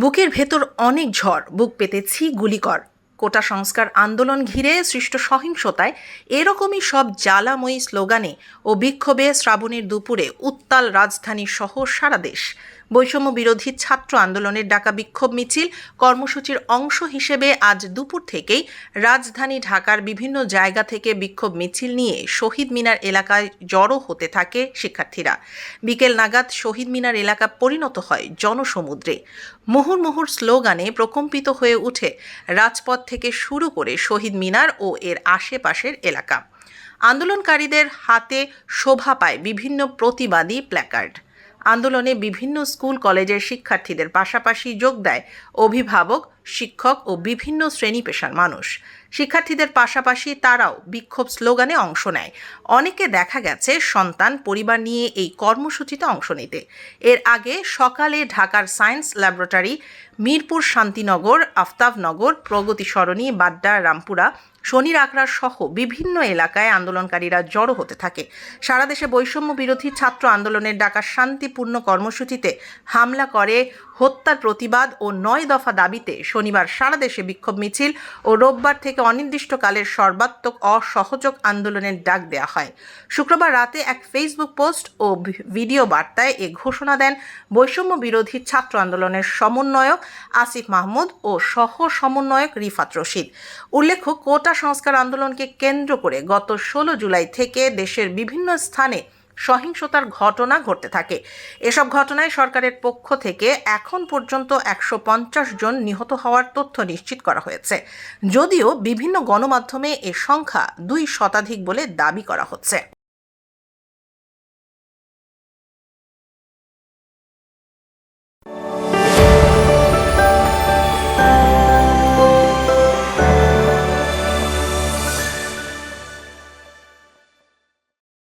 বুকের ভেতর অনেক ঝড়, বুক পেতেছি গুলিকর কোটা সংস্কার আন্দোলন ঘিরে সৃষ্ট সহিংসতায় এরকমই সব জ্বালাময়ী স্লোগানে ও বিক্ষোভে শ্রাবণের দুপুরে উত্তাল রাজধানী সহ সারা দেশ। বৈষম্য বিরোধী ছাত্র আন্দোলনের ডাকা বিক্ষোভ মিছিল কর্মসূচির অংশ হিসেবে আজ দুপুর থেকেই রাজধানী ঢাকার বিভিন্ন জায়গা থেকে বিক্ষোভ মিছিল নিয়ে শহীদ মিনার এলাকায় জড়ো হতে থাকে শিক্ষার্থীরা। বিকেল নাগাদ শহীদ মিনার এলাকা পরিণত হয় জনসমুদ্রে। মুহুর্মুহুর স্লোগানে প্রকম্পিত হয়ে উঠে রাজপথ থেকে শুরু করে শহীদ মিনার ও এর আশেপাশের এলাকা। আন্দোলনকারীদের হাতে শোভা পায় বিভিন্ন প্রতিবাদী প্ল্যাকার্ড। আন্দোলনে বিভিন্ন স্কুল কলেজের শিক্ষার্থীদের পাশাপাশি যোগ দেয় অভিভাবক শিক্ষক ও বিভিন্ন শ্রেণি পেশার মানুষ। শিক্ষার্থীদের পাশাপাশি তারাও বিক্ষোভ স্লোগানে অংশ নেয়। অনেকে দেখা গেছে সন্তান পরিবার নিয়ে এই কর্মসূচিতে অংশ নিতে। এর আগে সকালে ঢাকার সায়েন্স ল্যাবরেটরি, মিরপুর শান্তিনগর, আফতাবনগর প্রগতি সরণি বাড্ডা, রামপুরা, শনির আখড়া সহ বিভিন্ন এলাকায় আন্দোলনকারীরা জড়ো হতে থাকে। সারা দেশে বৈষম্য বিরোধী ছাত্র আন্দোলনের ডাকা শান্তিপূর্ণ কর্মসূচিতে হামলা করে, হত্যার প্রতিবাদ ও নয় দফা দাবিতে শনিবার সারা দেশে বিক্ষোভ মিছিল ও রোববার থেকে অনির্দিষ্টকালের সর্বাত্মক অসহযোগ আন্দোলনের ডাক দেওয়া হয়। শুক্রবার রাতে এক ফেসবুক পোস্ট ও ভিডিও বার্তায় এ ঘোষণা দেন বৈষম্য বিরোধী ছাত্র আন্দোলনের সমন্বয়ক আসিফ মাহমুদ ও সহ সমন্বয়ক রিফাত রশিদ। উল্লেখ্য, কোটা সংস্কার আন্দোলনকে কেন্দ্র করে গত ষোলো জুলাই থেকে দেশের বিভিন্ন স্থানে সহিংসতার ঘটনা ঘটতে থাকে। এসব ঘটনায় সরকারের পক্ষ থেকে এখন পর্যন্ত একশো পঞ্চাশ জন নিহত হওয়ার তথ্য নিশ্চিত করা হয়েছে। যদিও বিভিন্ন গণমাধ্যমে এ সংখ্যা দুই শতাধিক বলে দাবি করা হচ্ছে।